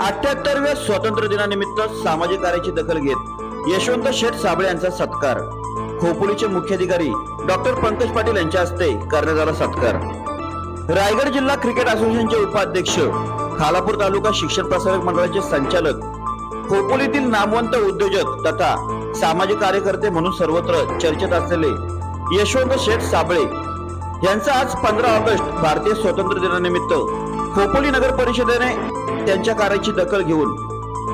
अठ्याहत्तरव्या स्वातंत्र्य दिनानिमित्त सामाजिक कार्याची दखल घेत यशवंत शेठ साबळे यांचा सत्कार. खोपोलीचे मुख्याधिकारी डॉक्टर पंकज पाटील यांच्या हस्ते करण्यात आला सत्कार. रायगड जिल्हा क्रिकेट असोसिएशनचे उपाध्यक्ष खालापूर तालुका शिक्षण प्रसारक मंडळाचे संचालक खोपोलीतील नामवंत उद्योजक तथा सामाजिक कार्यकर्ते म्हणून सर्वत्र चर्चेत असलेले यशवंत शेठ साबळे यांचा आज पंधरा ऑगस्ट भारतीय स्वातंत्र्य दिनानिमित्त खोपोली नगर परिषदेने त्यांच्या कार्याची दखल घेऊन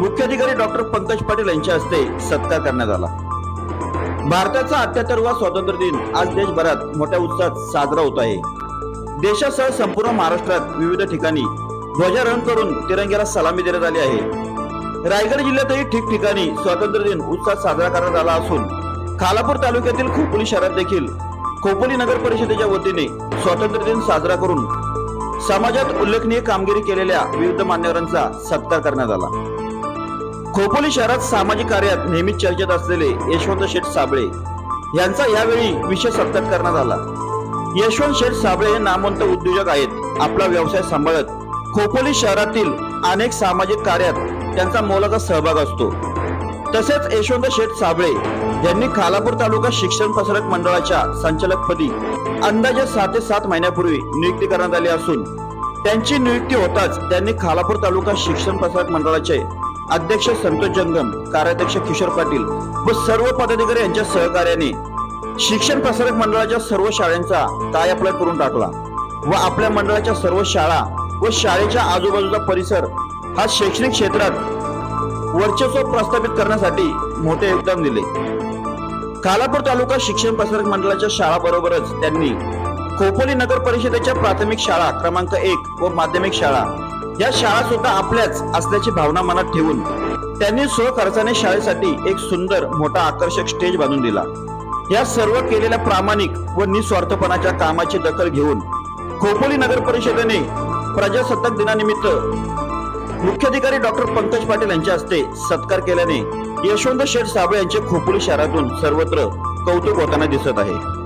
मुख्याधिकारी डॉक्टर पंकज पाटील यांच्या हस्ते सत्कार करण्यात आला. भारताचा अठ्याहत्तरवा स्वातंत्र्य दिन आज देशभरात मोठ्या उत्साहात साजरा होत आहे. देशासह संपूर्ण महाराष्ट्रात विविध ठिकाणी ध्वजारोहण करून तिरंग्याला सलामी देण्यात आली आहे. रायगड जिल्ह्यातही ठिकठिकाणी स्वातंत्र्य दिन उत्साहात साजरा करण्यात आला असून खालापूर तालुक्यातील खोपोली शहरात देखील खोपोली नगर परिषदेच्या वतीने स्वातंत्र्य दिन साजरा करून समाजात उल्लेखनीय कामगिरी केलेल्या विविध मान्यवरांचा सत्कार करण्यात आला. खोपोली शहरात सामाजिक कार्यात नेहमीच चर्चेत असलेले यशवंत शेठ साबळे यांचा यावेळी विशेष सत्कार करण्यात आला. यशवंत शेठ साबळे हे नामवंत उद्योजक आहेत. आपला व्यवसाय सांभाळत खोपोली शहरातील अनेक सामाजिक कार्यात त्यांचा मोलाचा सहभाग असतो. तसेच यशवंत शेठ साबळे यांनी खालापूर तालुका शिक्षण प्रसारक मंडळाच्या संचालकपदी अंदाजे सात ते सात महिन्यापूर्वी नियुक्ती करण्यात आली असून त्यांची नियुक्ती होताच त्यांनी खालापूर तालुका शिक्षण प्रसारक मंडळाचे अध्यक्ष संतोष जंगम कार्याध्यक्ष किशोर पाटील व सर्व पदाधिकारी यांच्या सहकार्याने शिक्षण प्रसारक मंडळाच्या सर्व शाळांचा अप्लाय करून टाकला व आपल्या मंडळाच्या सर्व शाळा व शाळेच्या आजूबाजूचा परिसर हा शैक्षणिक क्षेत्रात वर्चस्व प्रस्थापित करण्यासाठी मोठे योगदान दिले. खालापूर तालुका शिक्षण प्रसारक मंडळाच्या शाळाबरोबरच त्यांनी खोपोली नगर परिषदेच्या प्राथमिक शाळा क्रमांक एक व माध्यमिक शाळा या शाळा सुद्धा आपल्याच असल्याची भावना मनात ठेवून त्यांनी स्वखर्चाने शाळेसाठी एक सुंदर मोठा आकर्षक स्टेज बांधून दिला. या सर्व केलेल्या प्रामाणिक व निस्वार्थपणाच्या कामाची दखल घेऊन खोपोली नगर परिषदेने प्रजासत्ताक दिनानिमित्त मुख्याधिकारी डॉक्टर पंकज पाटील यांच्या हस्ते सत्कार केल्याने यशवंत शेठ साबळे यांचे खोपोली शहरातून सर्वत्र कौतुक होताना दिसत आहे.